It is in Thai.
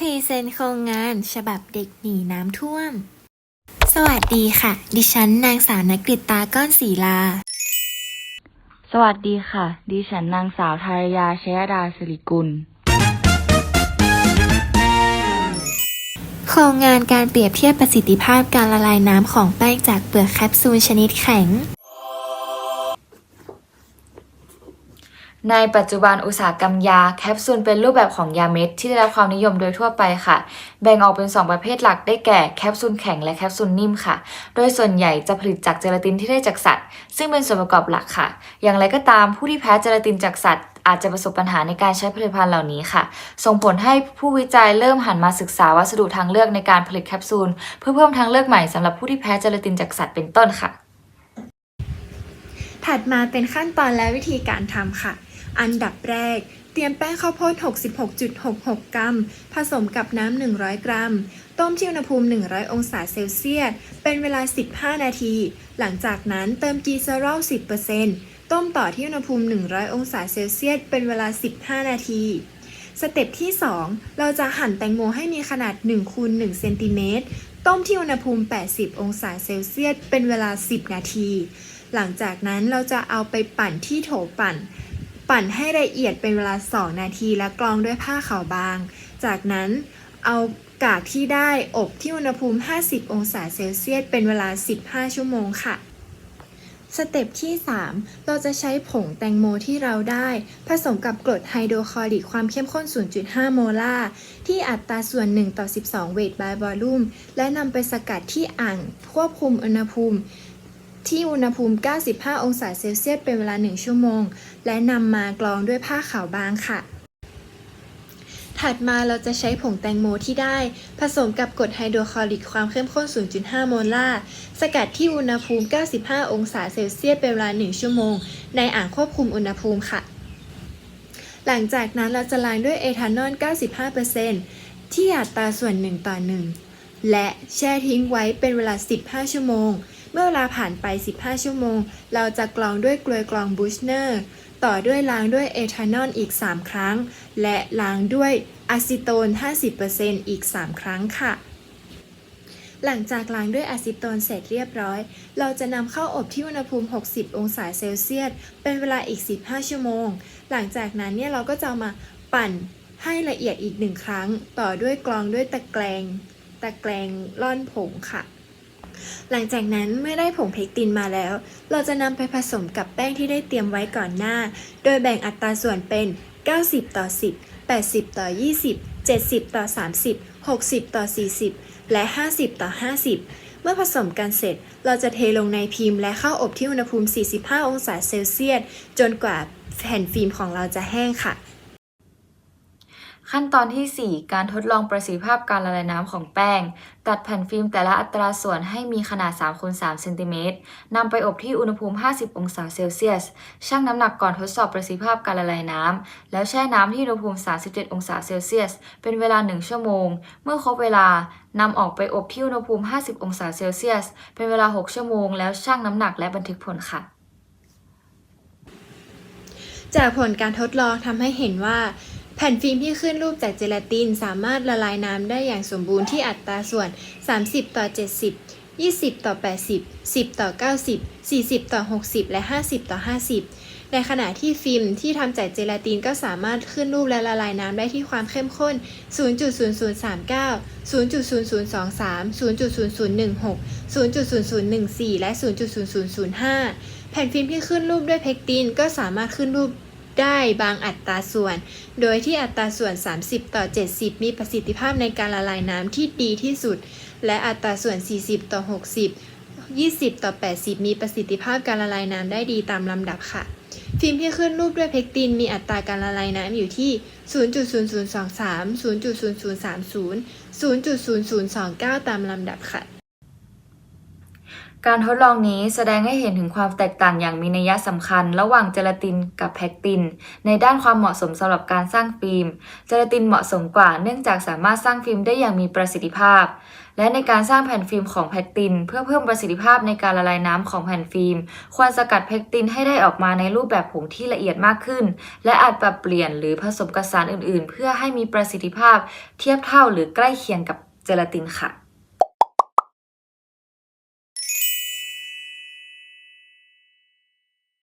พรีเซนต์โครงงานฉบับเด็กหนีน้ำท่วม สวัสดีค่ะ ดิฉันนางสาวนกฤตตาก้อนศรีลา สวัสดีค่ะ ดิฉันนางสาวธารยาชยดาสิริกุล โครงงานการเปรียบเทียบประสิทธิภาพการละลายน้ำของแป้งจากเปลือกแคปซูลชนิดแข็ง ในปัจจุบันอุตสาหกรรมยาแคปซูลเป็นรูปแบบของยาเม็ดที่ได้รับความนิยมโดยทั่วไปค่ะ แบ่งออกเป็น 2 ประเภทหลักได้แก่แคปซูลแข็งและแคปซูลนิ่มค่ะ โดยส่วนใหญ่จะผลิตจากเจลาตินที่ได้จากสัตว์ ซึ่งเป็นส่วนประกอบหลักค่ะ อย่างไรก็ตามผู้ที่แพ้เจลาตินจากสัตว์อาจจะประสบปัญหาในการใช้ผลิตภัณฑ์เหล่านี้ค่ะ ส่งผลให้ผู้วิจัยเริ่มหันมาศึกษาวัสดุทางเลือกในการผลิตแคปซูล เพื่อเพิ่มทางเลือกใหม่สำหรับผู้ที่แพ้เจลาตินจากสัตว์เป็นต้นค่ะ ถัดมาเป็นขั้นตอนและวิธีการทำค่ะ อันดับแรก เตรียมแป้งข้าวโพด 66.66 กรัม ผสมกับน้ำ 100 กรัม ต้มที่อุณหภูมิ 100 องศาเซลเซียส เป็นเวลา 15 นาที หลังจากนั้นเติมกีเซอรอล 10%ต้มต่อที่อุณหภูมิ 100 องศาเซลเซียส เป็นเวลา 15 นาทีสเต็ปที่ 2 เราจะหั่นแตงโมให้มีขนาด1คูณ1เซนติเมตร ต้มที่อุณหภูมิ 80 องศาเซลเซียส เป็นเวลา 10 นาที หลังจากนั้นเราจะเอาไปปั่นที่โถปั่น ปั่นให้ละเอียดเป็นเวลา 2 นาทีและกรองด้วยผ้าขาวบาง จากนั้นเอากากที่ได้อบที่อุณหภูมิ 50 องศาเซลเซียส เป็นเวลา 15 ชั่วโมงค่ะ สเต็ปที่ 3 เราจะใช้ผงแตงโมที่เราได้ ผสมกับกรดไฮโดรคลอริกความเข้มข้น 0.5 โมลาร์ ที่อัตราส่วน 1 ต่อ 12 เวท by volume และนำไปสกัดที่อ่างควบคุมอุณหภูมิ ที่อุณหภูมิ 95 องศาเซลเซียสเป็นเวลา 1 ชั่วโมง และนำมากรองด้วยผ้าขาวบางค่ะ ถัดมาเราจะใช้ผงแตงโมที่ได้ ผสมกับกรดไฮโดรคลอริกความเข้มข้น 0.5 โมลาร์ สกัดที่อุณหภูมิ 95 องศาเซลเซียสเป็นเวลา 1 ชั่วโมง ในอ่างควบคุมอุณหภูมิค่ะ หลังจากนั้นเราจะล้างด้วยเอทานอล 95%ที่อัตราส่วน 1 ต่อ 1 และแช่ทิ้งไว้เป็นเวลา 15 ชั่วโมง เมื่อเวลาผ่านไป 15 ชั่วโมง เราจะกรองด้วยกลวยกรองบูชเนอร์ ต่อด้วยล้างด้วยเอทานอลอีก 3 ครั้ง และล้างด้วยอะซิโตน 50%อีก 3 ครั้งค่ะ หลังจากล้างด้วยอะซิโตนเสร็จเรียบร้อย เราจะนำเข้าอบที่อุณหภูมิ 60 องศาเซลเซียส เป็นเวลาอีก 15 ชั่วโมง หลังจากนั้นเนี่ยเราก็จะามาปั่นให้ละเอียดอีกหนึ่งครั้ง ต่อด้วยกรองด้วยตะแกรงตะแกรงร่อนผงค่ะ หลังจากนั้นเมื่อได้ผงเพกตินมาแล้ว เราจะนำไปผสมกับแป้งที่ได้เตรียมไว้ก่อนหน้า โดยแบ่งอัตราส่วนเป็น 90 ต่อ 10 80 ต่อ 20 70 ต่อ 30 60 ต่อ 40 และ 50 ต่อ 50 เมื่อผสมกันเสร็จ เราจะเทลงในพิมพ์และเข้าอบที่อุณหภูมิ 45 องศาเซลเซียส จนกว่าแผ่นฟิล์มของเราจะแห้งค่ะ ขั้นตอนที่ 4 การทดลองประสิทธิภาพการละลายน้ำของแป้ง ตัดแผ่นฟิล์มแต่ละอัตราส่วนให้มีขนาด3คูณ3เซนติเมตรนำไปอบที่อุณหภูมิ 50 องศาเซลเซียส ชั่งน้ำหนักก่อนทดสอบประสิทธิภาพการละลายน้ำ แล้วแช่น้ำที่อุณหภูมิ 37 องศาเซลเซียส เป็นเวลา 1 ชั่วโมง เมื่อครบเวลานำออกไปอบที่อุณหภูมิ 50 องศาเซลเซียส เป็นเวลา 6 ชั่วโมง แล้วชั่งน้ำหนักและบันทึกผลค่ะจากผลการทดลองทำให้เห็นว่า แผ่นฟิล์มที่ขึ้นรูปจากเจลาตินสามารถละลายน้ำได้อย่างสมบูรณ์ที่อัตราส่วน 30 ต่อ 70 20 ต่อ 80 10 ต่อ 90 40 ต่อ 60 และ 50 ต่อ 50 ในขณะที่ฟิล์มที่ทำจากเจลาตินก็สามารถขึ้นรูปและละลายน้ำได้ที่ความเข้มข้น 0.0039 0.0023 0.0016 0.0014 และ 0.0005 แผ่นฟิล์มที่ขึ้นรูปด้วยเพกตินก็สามารถขึ้นรูป ได้บางอัตราส่วน โดยที่อัตราส่วน 30 ต่อ 70 มีประสิทธิภาพในการละลายน้ำที่ดีที่สุด และอัตราส่วน 40 ต่อ 60 20 ต่อ 80 มีประสิทธิภาพการละลายน้ำได้ดีตามลำดับค่ะ ฟิล์มที่ขึ้นรูปด้วยเพกตินมีอัตราการละลายน้ำอยู่ที่ 0.0023 0.0030 0.0029 ตามลำดับค่ะ การทดลองนี้แสดงให้เห็นถึงความแตกต่างอย่างมีนัยสำคัญ ระหว่างเจลาตินกับแพคติน ในด้านความเหมาะสมสำหรับการสร้างฟิล์ม เจลาตินเหมาะสมกว่าเนื่องจากสามารถสร้างฟิล์มได้อย่างมีประสิทธิภาพ และในการสร้างแผ่นฟิล์มของแพคติน เพื่อเพิ่มประสิทธิภาพในการละลายน้ำของแผ่นฟิล์ม ควรสกัดแพคตินให้ได้ออกมาในรูปแบบผงที่ละเอียดมากขึ้น และอาจปรับเปลี่ยนหรือผสมกับสารอื่น ๆ เพื่อให้มีประสิทธิภาพ เทียบเท่าหรือใกล้เคียงกับเจลาตินค่ะ